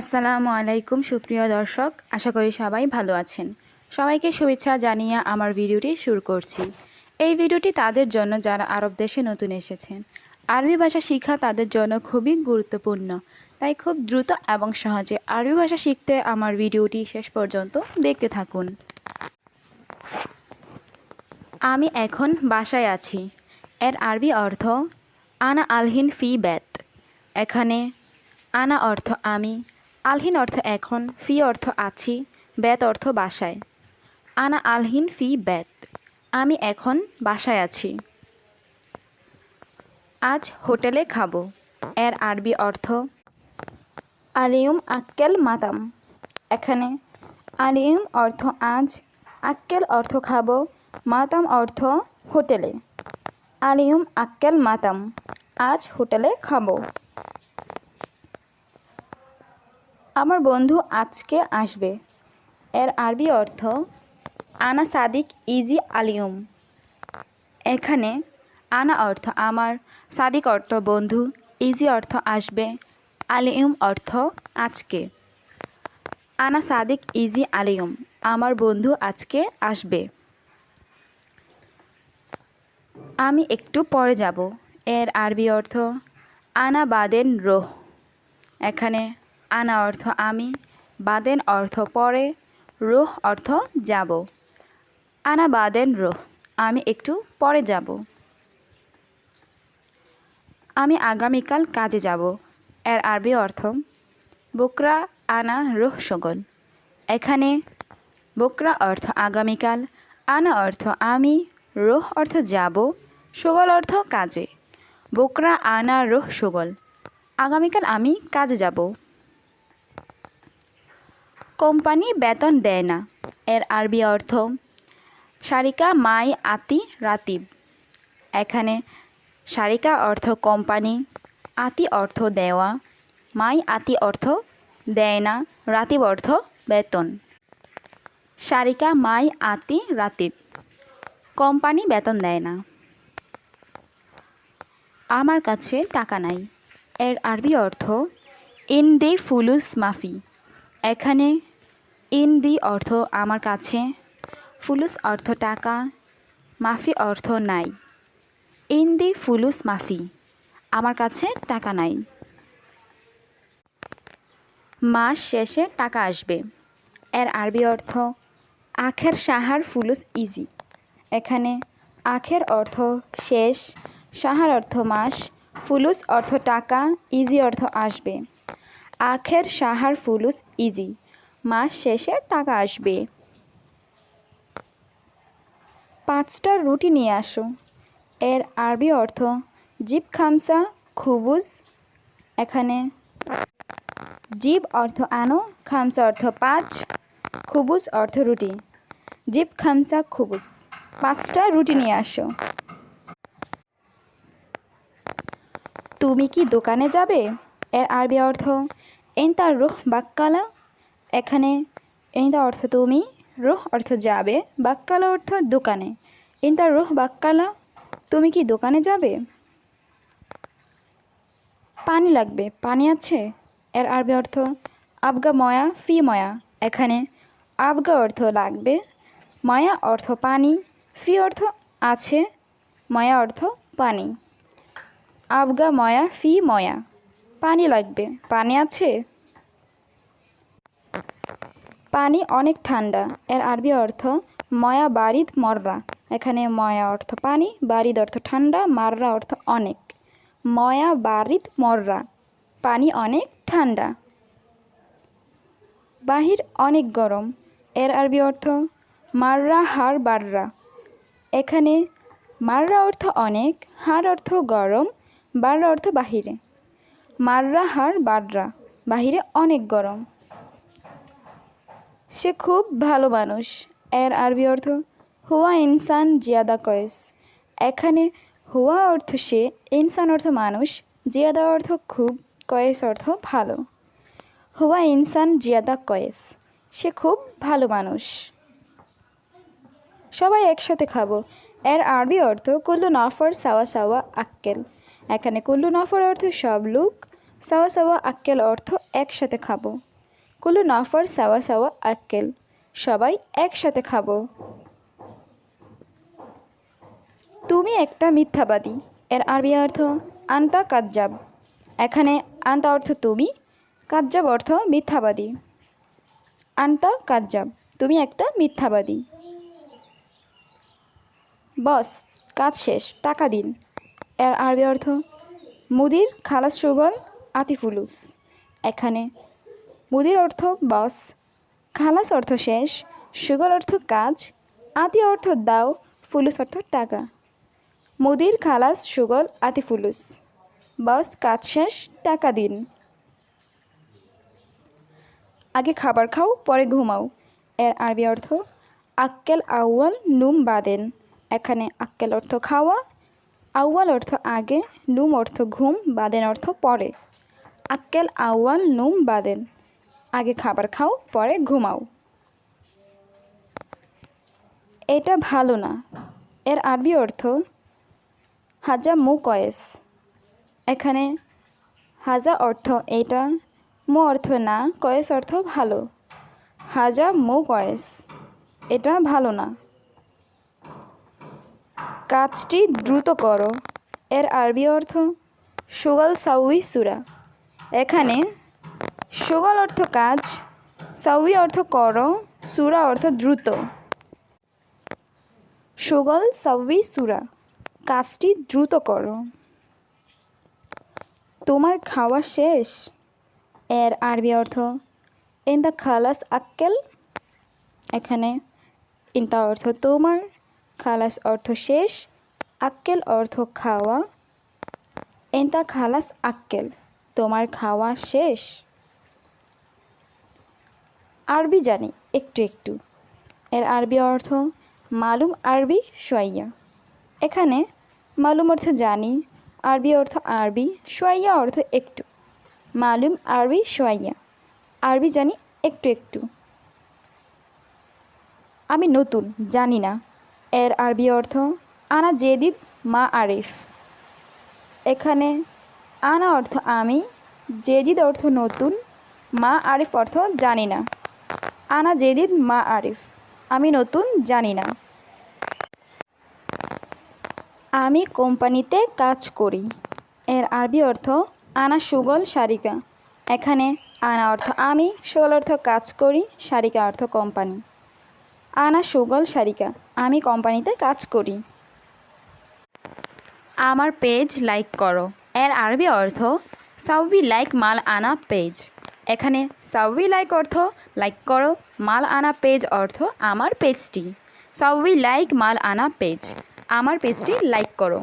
আসসালামু আলাইকুম, সুপ্রিয় দর্শক। আশা করি সবাই ভালো আছেন। সবাইকে শুভেচ্ছা জানিয়ে আমার ভিডিওটি শুরু করছি। এই ভিডিওটি তাদের জন্য যারা আরব দেশে নতুন এসেছেন। আরবি ভাষা শিক্ষা তাদের জন্য খুবই গুরুত্বপূর্ণ। তাই খুব দ্রুত এবং সহজে আরবি ভাষা শিখতে আমার ভিডিওটি শেষ পর্যন্ত দেখতে থাকুন। আমি এখন বাসায় আছি। এর আরবি অর্থ, আনা আলহিন ফি ব্যাত। এখানে, আনা অর্থ আমি আলহিন অর্থ এখন, ফি অর্থ আছি, ব্যাত অর্থ বাসায়। আনা আলহিন ফি ব্যাত, আমি এখন বাসায় আছি। আজ হোটেলে খাব, এর আরবি অর্থ আলিউম আক্কেল মাতাম এখানে আলিউম অর্থ আজ, আক্কেল অর্থ খাব মাতাম অর্থ হোটেলে। আলিউম আক্কেল মাতাম আজ হোটেলে খাব। আমার বন্ধু আজকে আসবে। এর আরবি অর্থ, আনা সাদিক ইজি আলিউম এখানে আনা অর্থ আমার, সাদিক অর্থ বন্ধু, ইজি অর্থ আসবে আলিউম অর্থ আজকে। আনা সাদিক ইজি আলিউম আমার বন্ধু আজকে আসবে। আমি একটু পরে যাব। এর আরবি অর্থ, আনা বাদেন রোহ। এখানে আনা অর্থ আমি, বাদেন অর্থ পরে, রোহ অর্থ যাব। আনা বাদেন রোহ, আমি একটু পরে যাব। আমি আগামীকাল কাজে যাব, এর আরবি অর্থ, বকরা আনা রোহ সগল। এখানে বকরা অর্থ আগামীকাল, আনা অর্থ আমি, রোহ অর্থ যাব, সগল অর্থ কাজে। বকরা আনা রোহ সগল, আগামীকাল আমি কাজে যাব। কোম্পানি বেতন দেয় না। এর আরবি অর্থ, সারিকা মাই আতি রাতিব। এখানে সারিকা অর্থ কোম্পানি, আতি অর্থ দেওয়া। মাই আতি অর্থ দেয় না, রাতিব অর্থ বেতন। সারিকা মাই আতি রাতিব। কোম্পানি বেতন দেয় না। আমার কাছে টাকা নাই। এর আরবি অর্থ ইন দি ফুলুস মাফি। এখানে ইন দি অর্থ আমার কাছে, ফুলুস অর্থ টাকা, মাফি অর্থ নাই। ইন দি ফুলুস মাফি, আমার কাছে টাকা নাই। মাস শেষে টাকা আসবে। এর আরবি অর্থ, আখের সাহার ফুলুস ইজি। এখানে আখের অর্থ শেষ, সাহার অর্থ মাস, ফুলুস অর্থ টাকা, ইজি অর্থ আসবে। আখের সাহার ফুলুস ইজি মাস শেষে টাকা আসবে। পাঁচটা রুটি নিয়ে আসো। এর আরবি অর্থ, জিব খামসা খুবুজ। এখানে জিব অর্থ আনো, খামসা অর্থ পাঁচ, খুবুজ অর্থ রুটি। জিব খামসা খুবুজ। পাঁচটা রুটি নিয়ে আসো। তুমি কি দোকানে যাবে? এর আরবি অর্থ, এনতা রুহ বাক্কালা? এখানে এনতা অর্থ তুমি, রুহ অর্থ যাবে, বাক্কালা অর্থ দোকানে। এনতা রুহ বাক্কালা? তুমি কি দোকানে যাবে? পানি লাগবে, পানি আছে? এর আরবি অর্থ, আবগা ময়া ফি ময়া। এখানে, আবগা অর্থ লাগবে, ময়া অর্থ পানি, ফি অর্থ আছে, ময়া অর্থ পানি। আবগা ময়া ফি ময়া। পানি লাগবে। পানি আছে? পানি অনেক ঠান্ডা। এর আরবি অর্থ, ময়া বারিদ মররা। এখানে ময়া অর্থ পানি, বারিদ অর্থ ঠান্ডা, মাররা অর্থ অনেক। ময়া বারিদ মররা। পানি অনেক ঠান্ডা। বাহির অনেক গরম। এর আরবি অর্থ, মাররা হার বাররা। এখানে মাররা অর্থ অনেক, হার অর্থ গরম, বাররা অর্থ বাহিরে। মাররা হার বাররা, বাহিরে অনেক গরম। সে খুব ভালো মানুষ, এর আরবি অর্থ, হুয়া ইনসান জিয়াদা কয়েস। এখানে হুয়া অর্থ সে, ইনসান অর্থ মানুষ, জিয়াদা অর্থ খুব, কয়েস অর্থ ভালো। হুয়া ইনসান জিয়াদা কয়েস। সে খুব ভালো মানুষ। সবাই একসাথে খাব। এর আরবি অর্থ, কুল্লু নফর সাওয়া সাওয়া আক্কেল। এখানে কুল্লু নফর অর্থ সব লোক, সাওয়া সাওয়া আক্কেল অর্থ একসাথে খাব। কুল্লু নফর, সাওয়া সাওয়া আক্কেল, সবাই একসাথে খাব। তুমি একটা মিথ্যাবাদী, এর আরবি অর্থ আন্তা কাজ্জাব। এখানে আন্তা অর্থ তুমি, কাজ্জাব অর্থ মিথ্যাবাদী। আন্তা কাজ্জাব, তুমি একটা মিথ্যাবাদী। বস, কাজ শেষ, টাকা দিন। এর আরবি অর্থ, মুদির খালাস সুগল আতিফুলুস। এখানে, মুদির অর্থ বস। খালাস অর্থ শেষ। সুগল অর্থ কাজ। আতি অর্থ দাও। ফুলুস অর্থ টাকা। মুদির খালাস সুগল আতিফুলুস। বস, কাজ শেষ, টাকা দিন। আগে খাবার খাও, পরে ঘুমাও। এর আরবি অর্থ, আক্কেল আউয়াল নুম বাদেন। এখানে, আক্কেল অর্থ খাওয়া আউয়াল অর্থ আগে, নুম অর্থ ঘুম, বাদেন অর্থ পরে। আক্কেল আউয়াল, নুম, বাদেন। আগে খাবার খাও, পরে ঘুমাও। এটা ভালো না। এর আরবি অর্থ, হাজা মু কয়েস এখানে হাজা অর্থ এটা, মু অর্থ না, কয়েস অর্থ ভালো। হাজা মু কয়েস এটা ভালো না। কাজটি দ্রুত করো। এর আরবি অর্থ, সুগল সাউই সুরা এখানে, সুগল অর্থ কাজ, সাউই অর্থ করো, সুরা অর্থ দ্রুত। সুগল সাউই সুরা কাজটি দ্রুত করো। তোমার খাওয়া শেষ। এর আরবি অর্থ ইন দ্য খালাস আক্কেল এখানে ইনতা অর্থ তোমার। খালাস অর্থ শেষ, আক্কেল অর্থ খাওয়া। এনতা খালাস আক্কেল, তোমার খাওয়া শেষ। আরবি জানি, একটু একটু। এর আরবি অর্থ, মালুম আরবি সোয়াইয়া। এখানে মালুম অর্থ জানি, আরবি অর্থ আরবি, সোয়াইয়া অর্থ একটু। মালুম আরবি সোয়াইয়া, আরবি জানি একটু একটু। আমি নতুন, জানি না। এর আরবি অর্থ, আনা জেদিদ, মা আরিফ। এখানে, আনা অর্থ আমি, জেদিদ অর্থ নতুন, মা আরিফ অর্থ জানি না। আনা জেদিদ, মা আরিফ। আমি নতুন, জানি না। আমি কোম্পানিতে কাজ করি। এর আরবি অর্থ, আনা সুগল সারিকা। এখানে, আনা অর্থ আমি, সুগল অর্থ কাজ করি, সারিকা অর্থ কোম্পানি। আনা সুগল সারিকা। আমি কোম্পানিতে কাজ করি। আমার পেজ লাইক করো। এর আরবি অর্থ, সাউবি লাইক মাল আনা পেজ। এখানে সাউবি লাইক অর্থ, লাইক করো। মাল আনা পেজ অর্থ, আমার পেজটি। সাউবি লাইক মাল আনা পেজ। আমার পেজটি লাইক করো।